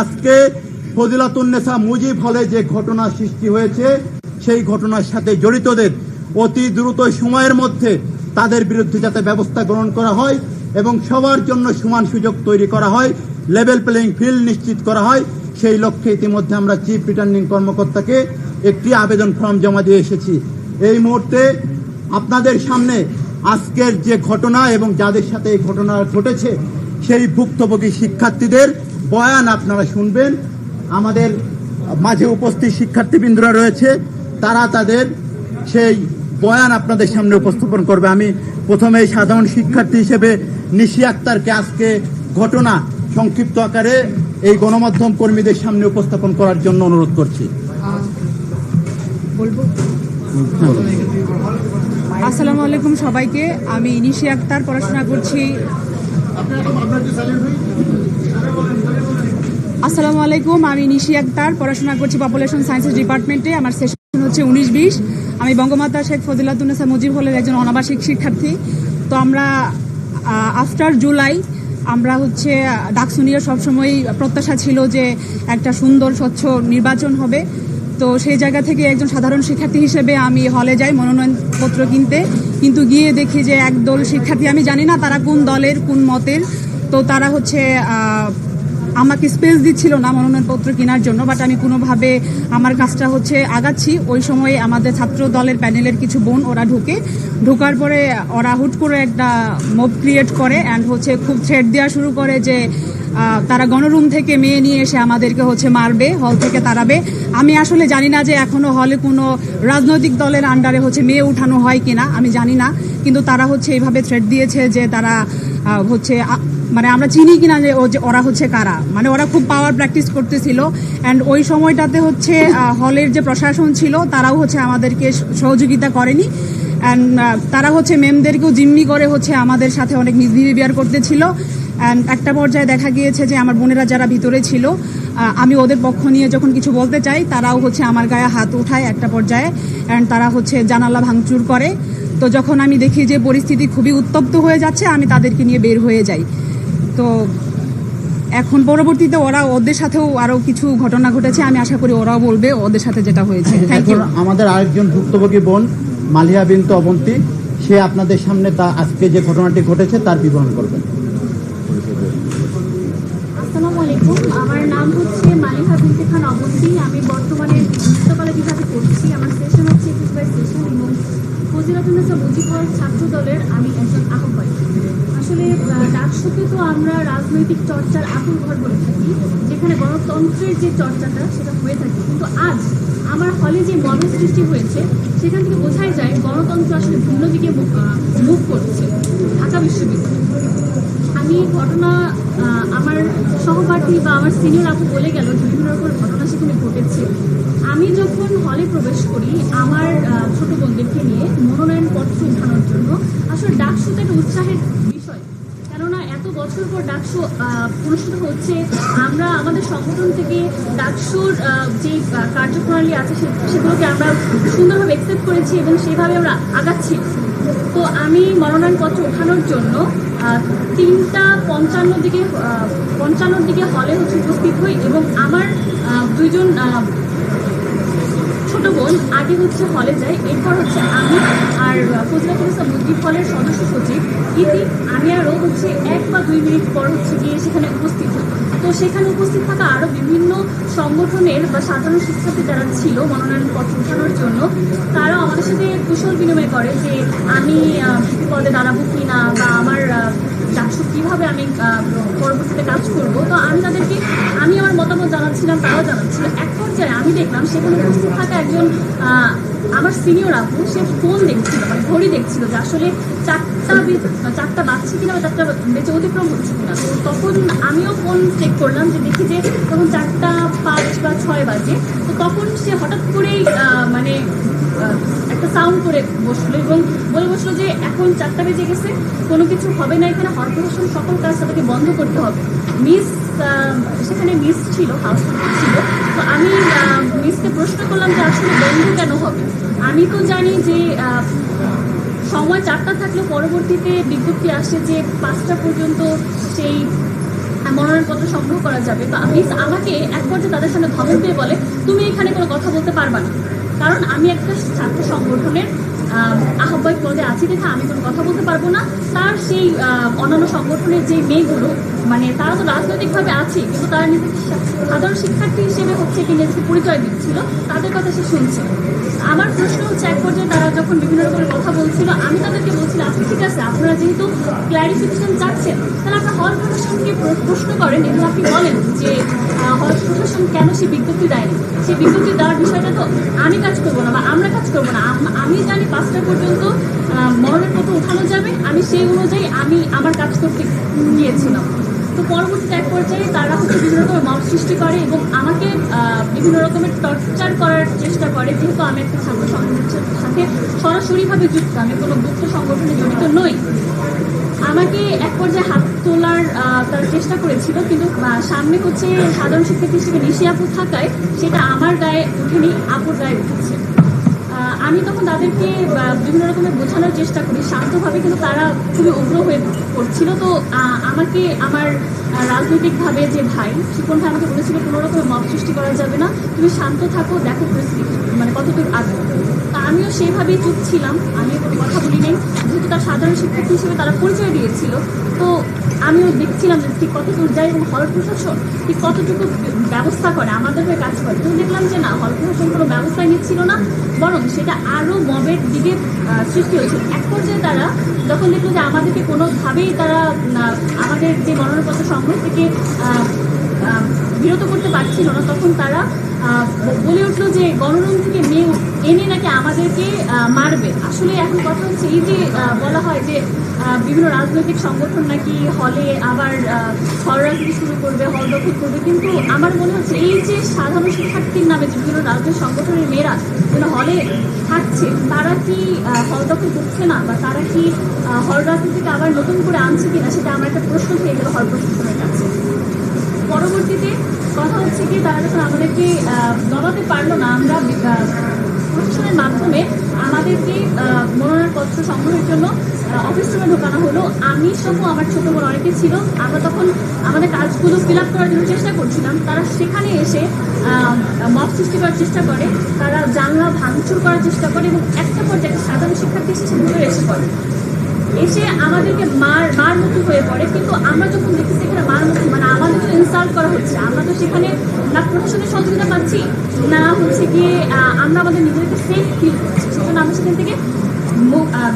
আজকে ফজিলাতুন্নেসা মুজিব হলে যে ঘটনা সৃষ্টি হয়েছে, সেই ঘটনার সাথে জড়িতদের অতি দ্রুত সময়ের মধ্যে তাদের বিরুদ্ধে যাতে ব্যবস্থা গ্রহণ করা হয় এবং সবার জন্য সমান সুযোগ তৈরি করা হয় লেভেল প্লেয়িং ফিল্ড নিশ্চিত করা হয়, সেই লক্ষ্যে ইতিমধ্যে আমরা চিফ রিটার্নিং কর্মকর্তাকে একটি আবেদন ফর্ম জমা দিয়ে এসেছি। এই মুহূর্তে আপনাদের সামনে আজকের যে ঘটনা এবং যাদের সাথে এই ঘটনা ঘটেছে, সেই ভুক্তভোগী শিক্ষার্থীদের বয়ান আপনারা শুনবেন। আমাদের মাঝে উপস্থিত শিক্ষার্থীবৃন্দরা রয়েছে, তারা তাদের সেই বয়ান আপনাদের সামনে উপস্থাপন করবে। আমি প্রথমে সাধারণ শিক্ষার্থী হিসেবে নিশি আক্তারকে আজকে ঘটনা সংক্ষিপ্ত আকারে এই গণমাধ্যম কর্মীদের সামনে উপস্থাপন করার জন্য অনুরোধ করছি। আসসালামু আলাইকুম সবাইকে। আমি ইনিশি আক্তার, পড়াশোনা করছি। আসসালামু আলাইকুম, আমি নিশি আক্তার, পড়াশোনা করছি পপুলেশন সায়েন্সেস ডিপার্টমেন্টে আমার সেশন হচ্ছে উনিশ বিশ। আমি বঙ্গমাতা শেখ ফজিলাতুন্নেসা মুজিব হলের একজন অনাবাসিক শিক্ষার্থী। তো আমরা আফটার জুলাই আমরা হচ্ছে ডাকসু নিয়ে সবসময় প্রত্যাশা ছিল যে একটা সুন্দর, স্বচ্ছ নির্বাচন হবে। তো সেই জায়গা থেকে একজন সাধারণ শিক্ষার্থী হিসেবে আমি হলে যাই মনোনয়নপত্র কিনতে। কিন্তু গিয়ে দেখি যে একদল শিক্ষার্থী, আমি জানি না তারা কোন দলের, কোন মতের। তো তারা হচ্ছে আমাকে স্পেস দিচ্ছিল না মনোনয়নপত্র কেনার জন্য বাট আমি কোনোভাবে আমার কাজটা হচ্ছে আগাচ্ছি। ওই সময় আমাদের ছাত্র দলের প্যানেলের কিছু বোন ওরা ঢুকে। ঢোকার পরে ওরা হুট করে একটা মব ক্রিয়েট করে অ্যান্ড হচ্ছে খুব থ্রেড দেওয়া শুরু করে যে তারা গণরুম থেকে মেয়ে নিয়ে এসে আমাদেরকে হচ্ছে মারবে হল থেকে তাড়াবে। আমি আসলে জানি না যে এখনও হলে কোনো রাজনৈতিক দলের আন্ডারে হচ্ছে মেয়ে উঠানো হয় কিনা, আমি জানি না। কিন্তু তারা হচ্ছে এইভাবে থ্রেড দিয়েছে যে তারা হচ্ছে মানে আমরা চিনি কিনা যে ও যে, ওরা হচ্ছে কারা? মানে ওরা খুব পাওয়ার প্র্যাকটিস করতেছিল। অ্যান্ড ওই সময়টাতে হচ্ছে হলের যে প্রশাসন ছিল, তারাও হচ্ছে আমাদেরকে সহযোগিতা করেনি। অ্যান্ড তারা হচ্ছে মেমদেরকেও জিম্মি করে হচ্ছে আমাদের সাথে অনেক মিসবিহেভিয়ার করতেছিল। অ্যান্ড একটা পর্যায়ে দেখা গিয়েছে যে আমার বোনেরা যারা ভিতরে ছিল আমি ওদের পক্ষ নিয়ে যখন কিছু বলতে চাই, তারাও হচ্ছে আমার গায়ে হাত উঠায় একটা পর্যায়ে। অ্যান্ড তারা হচ্ছে জানালা ভাঙচুর করে। তো যখন আমি দেখি যে পরিস্থিতি খুবই উত্তপ্ত হয়ে যাচ্ছে, আমি তাদেরকে নিয়ে বের হয়ে যাই। তো এখন পরবর্তীতে ওরা ওদের সাথেও আরও কিছু ঘটনা ঘটেছে আমি আশা করি ওরাও বলবে ওদের সাথে যেটা হয়েছে। এখন আমাদের আরেকজন ভুক্তভোগী বোন মালিয়া বিন্তু অবন্তী সে আপনাদের সামনে তা আজকে যে ঘটনাটি ঘটেছে তার বিবরণ করবেন। আসসালামু আলাইকুম। আমার নাম হচ্ছে মালিহা বিনতে খান অবন্তী। আমি বর্তমানে বিভাগে পড়ছি। আমার সেশন হচ্ছে একুশ বাই সেশন এবং মুজিবর ছাত্র দলের আমি একজন আহ, তো আমরা রাজনৈতিক চর্চার আকুল ঘর বলে থাকি যেখানে গণতন্ত্রের যে চর্চাটা সেটা হয়ে থাকে। কিন্তু আজ আমার হলে যে মবের সৃষ্টি হয়েছে সেখান থেকে বোঝাই যায় গণতন্ত্র আসলে ভিন্ন দিকে মুভ করছে ঢাকা বিশ্ববিদ্যালয়। আমি ঘটনা আমার সহপাঠী বা আমার সিনিয়র আপু বলে গেল বিভিন্ন রকমের ঘটনা সেখানে ঘটেছে। আমি যখন হলে প্রবেশ করি আমার ছোট বোনদেরকে নিয়ে মনোনয়ন মনোনয়নপত্র উঠানোর জন্য আসলে ডাকসুতে একটা উৎসাহের বিষয়। বছর পর ডাকসু অনুষ্ঠিত হচ্ছে। আমরা আমাদের সংগঠন থেকে ডাকসুর যে কার্যপ্রণালী আছে সেগুলোকে আমরা সুন্দরভাবে একসেপ্ট করেছি এবং সেইভাবে আমরা আগাচ্ছি। তো আমি মনোনয়নপত্র ওঠানোর জন্য তিনটা পঞ্চান্ন দিকে পঞ্চান্নর দিকে হলে হচ্ছে উপস্থিত হই এবং আমার দুইজন ছোট বোন আগে হচ্ছে হলে যায়। এরপর হচ্ছে আমি আর ফজলাতুল ইসলাম হলের সদস্য সচিব, ইতি আমি আরও হচ্ছে এক বা দুই মিনিট পর হচ্ছে গিয়ে সেখানে উপস্থিত। তো সেখানে উপস্থিত থাকা আরও বিভিন্ন সংগঠনের বা সাধারণ শিক্ষার্থী যারা ছিল মনোনয়ন পত্র ওঠানোর জন্য, তারা আমাদের সাথে কুশল বিনিময় করে যে আমি পদে দাঁড়াবো কি না বা আমার আহ, কীভাবে আমি পরবর্তীতে কাজ করব? তো আমি তাদেরকে আমি আমার মতামত জানাচ্ছিলাম তারাও জানাচ্ছিল। এক পর্যায়ে আমি দেখলাম সেখানে উপস্থিত থাকা একজন আমার সিনিয়র আপু সে ফোন দেখছিল মানে ঘড়ি দেখছিল যে আসলে চারটা চারটা বাজছে কিনা বা চারটা বেঁচে অতিক্রম হচ্ছে কিনা। তো তখন আমিও ফোন চেক করলাম যে দেখি যে তখন চারটা পাঁচ বা ছয় বাজে। তো তখন সে হঠাৎ করেই মানে একটা সাউন্ড করে বসল এবং বলে বসল যে এখন চারটা বেজে গেছে, কোনো কিছু হবে না, এখানে কর্পোরেশন সকল কাজ তাদেরকে বন্ধ করতে হবে। মিস সেখানে মিস ছিল হাউস ছিল। তো আমি মিসকে প্রশ্ন করলাম যে আসলে বন্ধ কেন হবে? আমি তো জানি যে সময় চারটা থাকলে পরবর্তীতে বিজ্ঞপ্তি আসে যে পাঁচটা পর্যন্ত সেই মনোনয়নপত্র সংগ্রহ করা যাবে। তো আমি আমাকে এক পর্যায়ে তাদের সামনে ধমক দিয়ে বলে, তুমি এখানে কোনো কথা বলতে পারবা না। কারণ আমি একটা ছাত্র সংগঠনের আহ, আহ্বায়ক পদে আছি দেখে আমি কোনো কথা বলতে পারব না। তার সেই অন্যান্য সংগঠনের যে মেয়েগুলো মানে তারা তো রাজনৈতিকভাবে আছে কিন্তু তারা নিজেকে সাধারণ শিক্ষার্থী হিসেবে হচ্ছে কি নিজেকে পরিচয় দিচ্ছিল তাদের কথা সে শুনছে। আমার প্রশ্ন হচ্ছে এক পর্যায়ে তারা যখন বিভিন্ন রকমের কথা বলছিল আমি তাদেরকে বলছিলাম আচ্ছা ঠিক আছে আপনারা যেহেতু ক্ল্যারিফিকেশন চাচ্ছেন তাহলে আপনার হল প্রশাসনকে প্রশ্ন করেন এবং আপনি বলেন যে হল প্রশাসন কেন সে বিজ্ঞপ্তি দেয়নি? সে বিজ্ঞপ্তি দেওয়ার বিষয়টা তো আমি কাজ করব না বা আমরা কাজ করব না। আমি জানি পাঁচটা পর্যন্ত আহ, মনোনয়নপত্র উঠানো যাবে আমি সেই অনুযায়ী আমি আমার কাজ করতে গিয়েছিলাম। তো পরবর্তীতে এক পর্যায়ে তারা হচ্ছে বিভিন্ন রকমের মব সৃষ্টি করে এবং আমাকে বিভিন্ন রকমের টর্চার করার চেষ্টা করে। যেহেতু আমি একটা ছাত্র সংগঠনের সাথে সরাসরিভাবে যুক্ত, আমি কোনো গুপ্ত সংগঠনে জড়িত নই। আমাকে এক পর্যায়ে হাত তোলার তারা চেষ্টা করেছিল, কিন্তু সামনে হচ্ছে সাধারণ শিক্ষার্থী হিসেবে নিশি আপু থাকায় সেটা আমার গায়ে উঠেনি, আপুর গায়ে উঠেছে। আমি তখন তাদেরকে বিভিন্ন রকমের বোঝানোর চেষ্টা করি। শান্তভাবে কিন্তু তারা খুবই উগ্র হয়ে পড়ছিল। তো আমাকে আমার রাজনৈতিকভাবে যে ভাই, শিপন ভাই আমাকে বলেছিল, কোনো রকমের মত সৃষ্টি করা যাবে না। তুমি শান্ত থাকো, দেখো পরিস্থিতি মানে কতটুকু আগে আমিও সেইভাবেই চুপ ছিলাম আমিও কোনো কথা বলি নাই। যেহেতু তার সাধারণ শিক্ষার্থী হিসেবে তারা পরিচয় দিয়েছিল, তো আমিও দেখছিলাম যে ঠিক কতদূর যায় এবং হল প্রশাসন ঠিক কতটুকু ব্যবস্থা করে, আমাদের হয়ে কাজ করে। তো দেখলাম যে না, হল প্রশাসন কোনো ব্যবস্থাই নিচ্ছিল না, বরং সেটা আরও মবের দিকে সৃষ্টি হয়েছিল এক পর্যায়ে তারা যখন দেখল যে আমাদেরকে কোনোভাবেই তারা আমাদের যে মনোনয়নপত্র সংগ্রহ থেকে বিরত করতে পারছিল না, তখন তারা বলে উঠল যে গণরুম থেকে মেয়ে এনে নাকি আমাদেরকে মারবে। আসলে এখন কথা হচ্ছে এই যে বলা হয় যে বিভিন্ন রাজনৈতিক সংগঠন নাকি হলে আবার আহ, হল রাজনীতি শুরু করবে হল দখল করবে। কিন্তু আমার মনে হচ্ছে এই যে সাধারণ শিক্ষার্থীর নামে যে বিভিন্ন রাজনৈতিক সংগঠনের মেয়েরা যেন হলে থাকছে তারা কি হল দখল করছে না? বা তারা কি হল রাজনীতিকে আবার নতুন করে আনছে কিনা? সেটা আমার একটা প্রশ্ন থেকে গেল হল প্রশাসনের কাছে। পরবর্তীতে কথা হচ্ছে কি তারা যখন আমাদেরকে দমাতে পারল না আমরা প্রশাসনের মাধ্যমে আমাদেরকে মনোনয়নপত্র সংগ্রহের জন্য অফিস রুমে ঢোকানো হলো। আমি সহ আমার ছোট বোন অনেকে ছিল, আমরা তখন আমাদের কাজগুলো ফিল আপ করার জন্য চেষ্টা করছিলাম। তারা সেখানে এসে মব সৃষ্টি করার চেষ্টা করে, তারা জানলা ভাঙচুর করার চেষ্টা করে এবং একটা পর্যায়ে সাধারণ শিক্ষার্থী এসে ভিতরে এসে পড়ে এসে আমাদেরকে মার মার মুখী হয়ে পড়ে। কিন্তু আমরা যখন দেখি সেখানে মার মুখী মানে আমাদের তো ইনসাল্ট করা হচ্ছে। আমরা তো সেখানে না প্রশাসনের সহযোগিতা পাচ্ছি, না হচ্ছে গিয়ে আমরা আমাদের নিজেদেরকে সেফ ফিল করছি। সেজন্য আমরা সেখান থেকে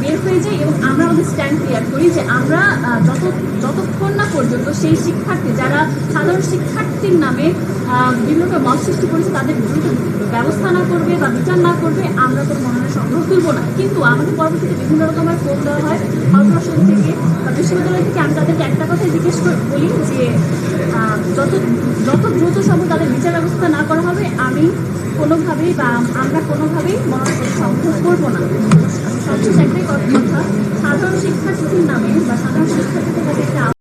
বের হয়ে যাই এবং আমরা আমাদের স্ট্যান্ড ক্লিয়ার করি যে আমরা যত, যতক্ষণ না পর্যন্ত সেই শিক্ষার্থী, যারা সাধারণ শিক্ষার্থীর নামে বিভিন্ন মত সৃষ্টি করেছে, তাদের বিরুদ্ধে ব্যবস্থা না করবে বা বিচার না করবে, আমরা কোনো মনোনয়ন সংগ্রহ তুলব না। কিন্তু আমাদের পরবর্তীতে বিভিন্ন রকমের ফোন দেওয়া হয়। কর্পোরেশন থেকে বা বিশ্ববিদ্যালয় থেকে আমি তাদেরকে একটা কথাই জিজ্ঞেস বলি যে যত যত দ্রুত সম্ভব তাদের বিচার ব্যবস্থা না করা হবে, আমি কোনোভাবেই বা আমরা কোনোভাবেই মনোনয়ন সংগ্রহ করব না। সবশেষ একটাই কথা। সাধারণ শিক্ষার্থীর নামে বা সাধারণ শিক্ষার্থীদের একটা